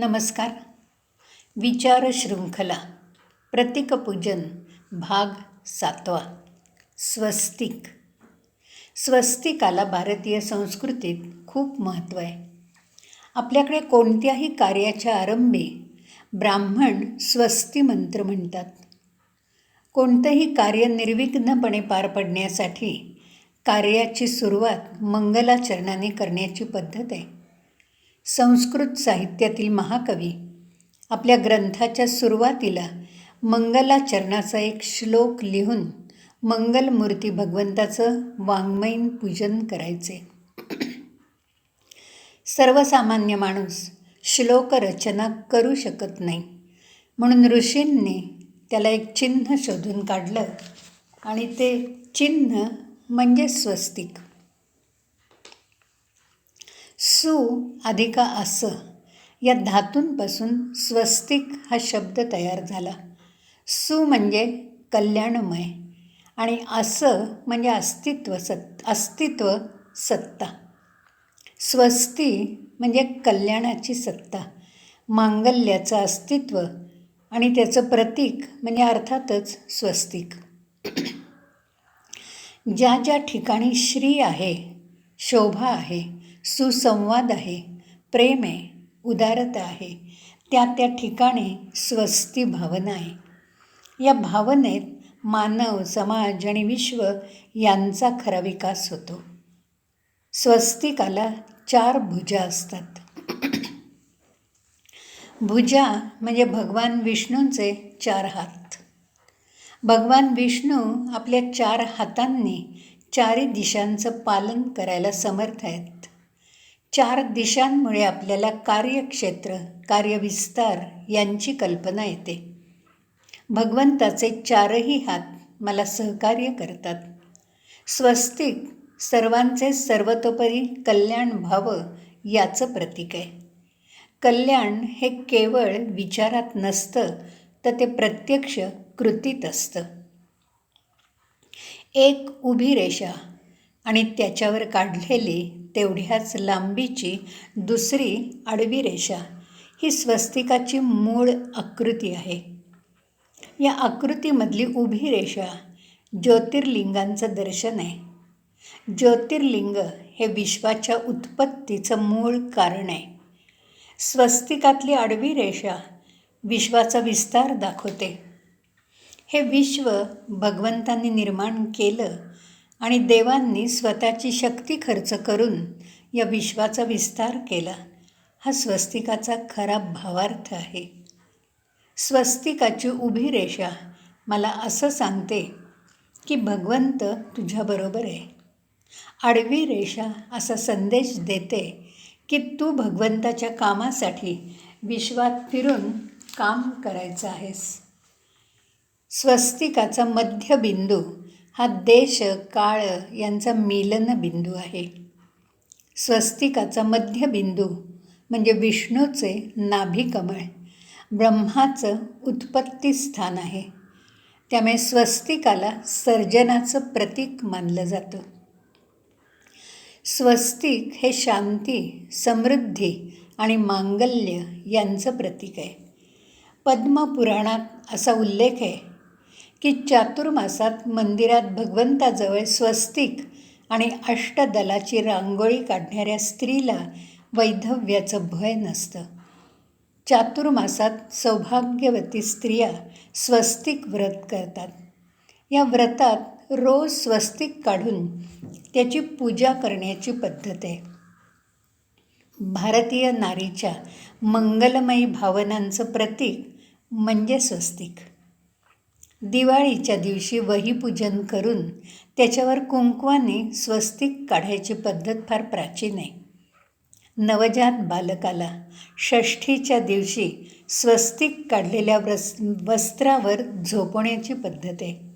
नमस्कार. विचार शृंखला प्रतीकपूजन भाग सातवा स्वस्तिक. स्वस्तिकाला भारतीय संस्कृतीत खूप महत्त्व आहे. आपल्याकडे कोणत्याही कार्याच्या आरंभी ब्राह्मण स्वस्ती मंत्र म्हणतात. कोणतंही कार्य निर्विघ्नपणे पार पडण्यासाठी कार्याची सुरुवात मंगलाचरणाने करण्याची पद्धत आहे. संस्कृत साहित्यातील महाकवी. आपल्या ग्रंथाच्या सुरुवातीला मंगलाचरणाचा एक श्लोक लिहून मंगलमूर्ती भगवंताचं वाङ्मयीन पूजन करायचे. सर्वसामान्य माणूस श्लोक रचना करू शकत नाही. म्हणून ऋषींनी त्याला एक चिन्ह शोधून काढलं आणि ते चिन्ह म्हणजे स्वस्तिक. सु अधिका अस या धातूंपासून स्वस्तिक हा शब्द तयार झाला. सु म्हणजे कल्याणमय आणि असं म्हणजे अस्तित्व सत् अस्तित्व सत्ता. स्वस्ती म्हणजे कल्याणाची सत्ता. मांगल्याचं अस्तित्व आणि त्याचं प्रतीक म्हणजे अर्थातच स्वस्तिक. ज्या ज्या ठिकाणी श्री आहे शोभा आहे सुसंवाद आहे. प्रेम आहे उदारता आहे. त्या त्या ठिकाणी स्वस्ती भावना आहे. या भावनेत मानव समाज आणि विश्व यांचा खरा विकास होतो. स्वस्तिकाला चार भुजा असतात. भुजा म्हणजे भगवान विष्णूंचे चार हात. भगवान विष्णू आपल्या चार हातांनी चारी दिशांचं पालन करायला समर्थ आहेत. चार दिशांमुळे आपल्याला कार्यक्षेत्र कार्यविस्तार यांची कल्पना येते. भगवंताचे चारही हात मला सहकार्य करतात. स्वस्तिक सर्वांचे सर्वतोपरी कल्याण व्हावं याचं प्रतीक आहे. कल्याण हे केवळ विचारात नसतं तर ते प्रत्यक्ष कृतीत असतं. एक उभी रेषा आणि त्याच्यावर काढलेली तेवढ्याच लांबीची दुसरी आडवी रेषा. ही स्वस्तिकाची मूळ आकृती आहे. या आकृतीमधली उभी रेषा ज्योतिर्लिंगांचं दर्शन आहे. ज्योतिर्लिंग हे विश्वाच्या उत्पत्तीचं मूळ कारण आहे. स्वस्तिकातली आडवी रेषा विश्वाचा विस्तार दाखवते. हे विश्व भगवंतांनी निर्माण केलं आणि देवांनी स्वतःची शक्ती खर्च करून या विश्वाचा विस्तार केला. हा स्वस्तिकाचा खरा भावार्थ आहे. स्वस्तिकाची उभी रेषा मला असं सांगते की भगवंत तुझ्याबरोबर आहे. आडवी रेषा असा संदेश देते की तू भगवंताच्या कामासाठी विश्वात फिरून काम करायचं आहेस. स्वस्तिकाचा मध्यबिंदू हा देश काळ यांचा मिलनबिंदू आहे. स्वस्तिकाचा मध्यबिंदू म्हणजे विष्णूचे नाभिकमळ ब्रह्माचं उत्पत्ती स्थान आहे. त्यामुळे स्वस्तिकाला सर्जनाचं प्रतीक मानलं जातं. स्वस्तिक हे शांती समृद्धी आणि मांगल्य यांचं प्रतीक आहे. पद्मपुराणात असा उल्लेख आहे की चातुर्मासात मंदिरात भगवंताजवळ स्वस्तिक आणि अष्टदलाची रांगोळी काढणाऱ्या स्त्रीला वैधव्याचं भय नसतं. चातुर्मासात सौभाग्यवती स्त्रिया स्वस्तिक व्रत करतात. या व्रतात रोज स्वस्तिक काढून त्याची पूजा करण्याची पद्धत आहे. भारतीय नारीच्या मंगलमयी भावनांचं प्रतीक म्हणजे स्वस्तिक. दिवाळीच्या दिवशी वहीपूजन करून त्याच्यावर कुंकवाने स्वस्तिक काढायची पद्धत फार प्राचीन आहे. नवजात बालकाला षष्ठीच्या दिवशी स्वस्तिक काढलेल्या व्रस् वस्त्रावर झोपवण्याची पद्धत आहे.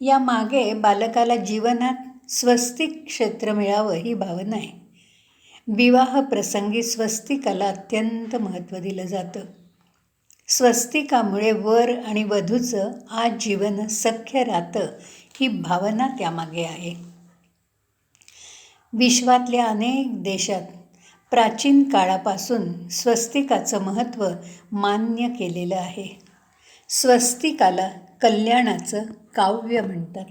या मागे बालकाला जीवनात स्वस्तिक क्षेत्र मिळावं ही भावना आहे. विवाह प्रसंगी स्वस्तिकाला अत्यंत महत्त्व दिलं जातं. स्वस्तिकामुळे वर आणि वधूचं आज जीवन सख्य राहतं ही भावना त्यामागे आहे. विश्वातल्या अनेक देशात प्राचीन काळापासून स्वस्तिकाचं महत्त्व मान्य केलेलं आहे. स्वस्तिकाला कल्याणाचं काव्य म्हणतात.